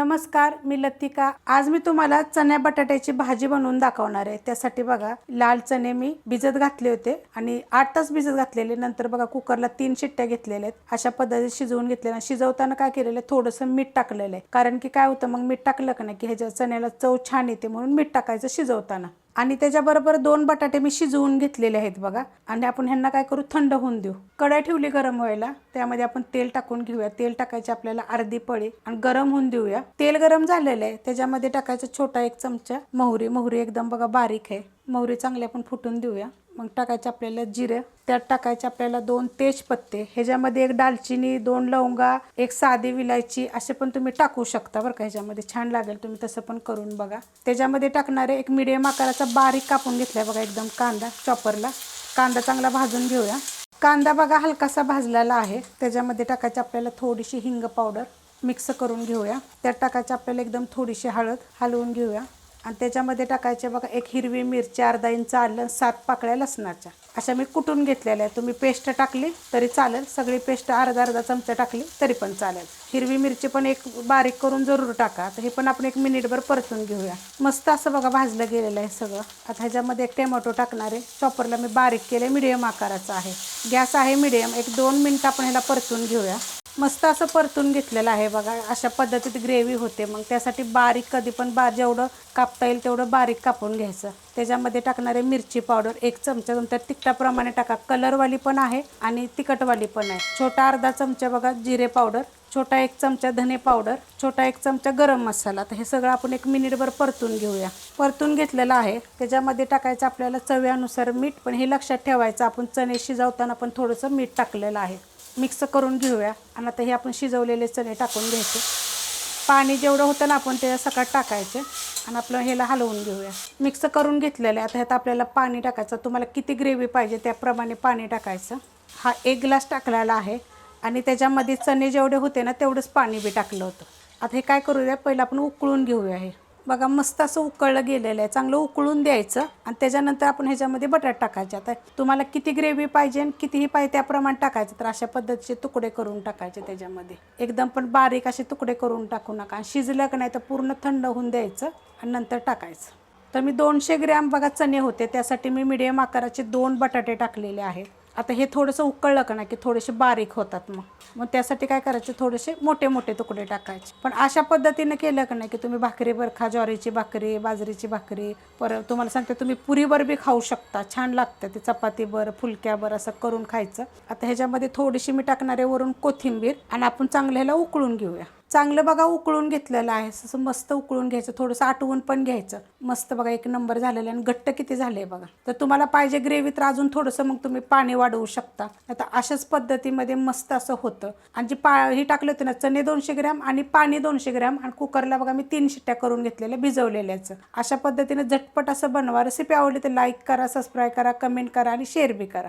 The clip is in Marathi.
नमस्कार मी लतिका. आज मी तुम्हाला चण्या बटाट्याची भाजी बनवून दाखवणार आहे. त्यासाठी बघा लाल चणे मी भिजत घातले होते आणि आठ तास भिजत घातलेले. नंतर बघा कुकरला तीन शिट्ट्या घेतलेल्या आहेत. अशा पद्धतीने शिजवून घेतलेल्या शिजवताना काय केलेलं आहे थोडंसं मीठ टाकलेलं आहे. कारण की काय होतं मग मीठ टाकलं का नाही की ह्याच्या चण्याला चव छान येते म्हणून मीठ टाकायचं शिजवताना. आणि त्याच्याबरोबर दोन बटाटे मी शिजवून घेतलेले आहेत बघा. आणि आपण ह्यांना काय करू? थंड होऊन देऊ. कढाई ठेवली गरम व्हायला. त्यामध्ये आपण तेल टाकून घेऊया. तेल टाकायचे आपल्याला अर्धी पळी. आणि गरम होऊन देऊया. तेल गरम झालेलं आहे. त्याच्यामध्ये टाकायचं छोटा एक चमचा मोहरी. मोहरी एकदम बघा बारीक आहे. मोहरी चांगली आपण फुटून देऊया. मग टाकायचे आपल्याला जिरं. त्यात टाकायचे आपल्याला दोन तेजपत्ते. ह्याच्यामध्ये एक दालचिनी दोन लवंगा एक साधी विलायची असे पण तुम्ही टाकू शकता बरं का. ह्याच्यामध्ये छान लागेल. तुम्ही तसं पण करून बघा. त्याच्यामध्ये टाकणारे एक मिडियम आकाराचा बारीक कापून घेतलाय बघा एकदम कांदा चॉपरला कांदा चांगला भाजून घेऊया. कांदा बघा हलकासा भाजलेला आहे. त्याच्यामध्ये टाकायची आपल्याला थोडीशी हिंग पावडर मिक्स करून घेऊया. त्यात टाकायची आपल्याला एकदम थोडीशी हळद हलवून घेऊया. आणि त्याच्यामध्ये टाकायचे बघा एक हिरवी मिरची अर्धा इंच आलं सात पाकळ्या लसणाच्या. अशा मी कुटून घेतलेल्या आहे तुम्ही पेस्ट टाकली तरी चालेल. सगळी पेस्ट अर्धा अर्धा चमचा टाकली तरी पण चालेल. हिरवी मिरची पण एक बारीक करून जरूर टाका. तर हे पण आपण एक मिनिटभर परतून घेऊया. मस्त असं बघा भाजलं गेलेलं आहे सगळं. आता ह्याच्यामध्ये एक टोमॅटो टाकणार आहे. चॉपरला मी बारीक केले मिडियम आकाराचा आहे. गॅस आहे मिडियम. एक दोन मिनटं आपण ह्याला परतून घेऊया. मस्त असं परतून घेतलेलं आहे बघा. अशा पद्धतीत ग्रेव्ही होते. मग त्यासाठी बारीक कधी पण बा जेवढं कापता येईल तेवढं बारीक कापून घ्यायचं. त्याच्यामध्ये टाकणारे मिरची पावडर एक चमचा नंतर तिखटाप्रमाणे टाका. कलरवाली पण आहे आणि तिखटवाली पण आहे. छोटा अर्धा चमचा बघा जिरे पावडर छोटा एक चमचा धने पावडर छोटा एक चमचा गरम मसाला. तर हे सगळं आपण एक मिनिटभर परतून घेऊया. परतून घेतलेलं आहे. त्याच्यामध्ये टाकायचं आपल्याला चव्यानुसार मीठ पण हे लक्षात ठेवायचं. आपण चणे शिजवताना पण थोडंसं मीठ टाकलेलं आहे. मिक्स करून घेऊया. आणि आता हे आपण शिजवलेले चणे टाकून घ्यायचे. पाणी जेवढं होतं ना आपण ते सकाळ टाकायचे. आणि आपलं ह्याला हलवून घेऊया. मिक्स करून घेतलेलं. आहे आता ह्यात आपल्याला पाणी टाकायचं. तुम्हाला किती ग्रेव्ही पाहिजे त्याप्रमाणे पाणी टाकायचं. हा एक ग्लास टाकलेला आहे. आणि त्याच्यामध्ये चणे जेवढे होते ना तेवढंच पाणी बी टाकलं होतं. आता हे काय करूया? पहिलं आपण उकळून घेऊया हे. बघा मस्त असं उकळलं गेलेलं आहे. चांगलं उकळून द्यायचं आणि त्याच्यानंतर आपण ह्याच्यामध्ये बटाट टाकायचे. आता तुम्हाला किती ग्रेव्ही पाहिजे आणि कितीही पाहिजे त्याप्रमाणे टाकायचं. तर अशा पद्धतीचे तुकडे करून टाकायचे त्याच्यामध्ये. एकदम पण बारीक असे तुकडे करून टाकू नका. आणि शिजलं का नाही तर पूर्ण थंड होऊन द्यायचं आणि नंतर टाकायचं. तर मी दोनशे ग्रॅम बघा चणे होते. त्यासाठी मी मिडियम आकाराचे दोन बटाटे टाकलेले आहेत. आता हे थोडंसं उकळलं का नाही की थोडेसे बारीक होतात मग. मग त्यासाठी काय करायचे? थोडेसे मोठे मोठे तुकडे टाकायचे. पण अशा पद्धतीने केलं का नाही की तुम्ही भाकरी बरखा ज्वारीची भाकरी बाजरीची भाकरी परत तुम्हाला सांगते तुम्ही पुरीवर बी खाऊ शकता. छान लागतं ते चपाती बरं फुलक्यावर असं करून खायचं. आता ह्याच्यामध्ये थोडीशी मी टाकणारे वरून कोथिंबीर आणि आपण चांगल्याला उकळून घेऊया. चांगलं बघा उकळून घेतलेलं आहे. असं मस्त उकळून घ्यायचं थोडंसं आटवून पण घ्यायचं. मस्त बघा एक नंबर झालेलं आहे आणि घट्ट किती झाले बघा. तर तुम्हाला पाहिजे ग्रेव्ही तर अजून थोडंसं मग तुम्ही पाणी वाढवू शकता. आता अशाच पद्धतीमध्ये मस्त असं होतं. आणि जे पा ही टाकलं होतं ना चणे दोनशे ग्रॅम आणि पाणी दोनशे ग्रॅम आणि कुकरला बघा मी तीन शिट्ट्या करून घेतलेल्या भिजवलेल्याचं. अशा पद्धतीने झटपट असं बनवा. रेसिपी आवडली तर लाईक करा सबस्क्राईब करा कमेंट करा आणि शेअर बी करा.